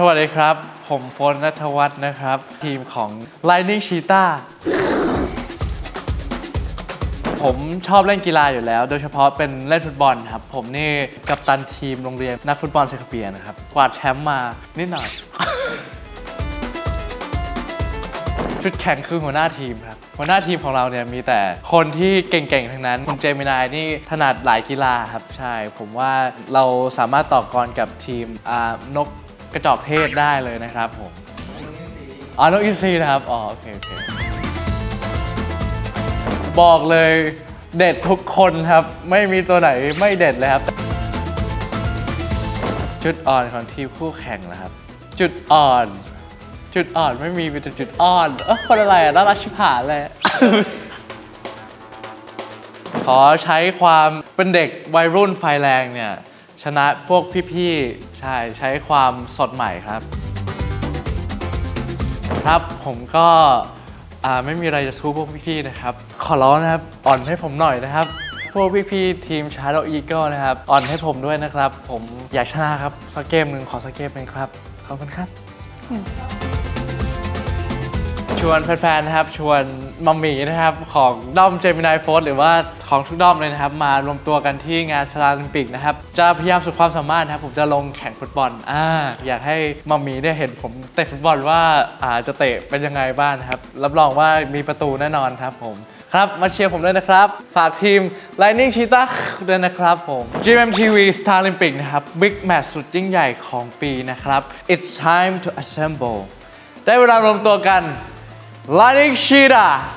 สวัสดีครับ ผมพลนัทวัฒน์นะครับ ทีมของ Lightning Cheetah ผมชอบเล่นกีฬาอยู่แล้ว โดยเฉพาะเป็นเล่นฟุตบอลครับ ผมนี่กัปตันทีมโรงเรียนนักฟุตบอลเซคเปียนะครับ กวาดแชมป์มานิดหน่อยชุดแข่งคือหัวหน้าทีมครับ หัวหน้าทีมของเราเนี่ยมีแต่คนที่เก่งๆ ทั้งนั้น คุณเจมินายนี่ถนัดหลายกีฬาครับ ใช่ ผมว่าเราสามารถต่อกรกับทีมอ่านก กระจอกเทศได้เลยนะครับผมอ๋อนกอินทรีนะครับ อ๋อ โอเคโอเค บอกเลยเด็ดทุกคนครับ ไม่มีตัวไหนไม่เด็ดเลยครับ จุดอ่อนของทีมคู่แข่งนะครับ จุดอ่อน จุดอ่อนไม่มีมีแต่จุดอ่อน เออคนอะไรอะน่ารักชิบหายเลย ขอใช้ความเป็นเด็กวัยรุ่นไฟแรงเนี่ย ชนะพวกพี่ๆใช่ใช้ความสดใหม่ครับ ครับผมก็อ่าไม่มีอะไรจะสู้พวกพี่ๆนะครับ ขอร้องนะครับอ่อนให้ผมหน่อยนะครับ พวกพี่ๆทีมชาร์ลอีเกิลนะครับอ่อนให้ผมด้วยนะครับ ผมอยากชนะครับสักเกมหนึ่งขอสักเกมหนึ่งครับขอบคุณครับ ชวนแฟนๆนะครับชวน มัมมี่นะครับ ของด้อมเจมินายโฟสหรือว่าของทุกด้อมเลยนะครับ มารวมตัวกันที่งานชลาลิมปิกนะครับ จะพยายามสุดความสามารถนะครับ ผมจะลงแข่งฟุตบอลอ่าอยากให้มัมมี่ได้เห็นผมเตะฟุตบอลว่าอ่าจะเตะเป็นยังไงบ้างนะครับ รับรองว่ามีประตูแน่นอนครับผมครับมาเชียร์ผมด้วยนะครับ ฝากทีม Lightning Cheetah ด้วยนะครับผม GMTV Star Olympic นะครับ Big Match สุดยิ่งใหญ่ของปีนะครับ It's time to assemble ได้เวลารวมตัวกัน Lightning Cheetah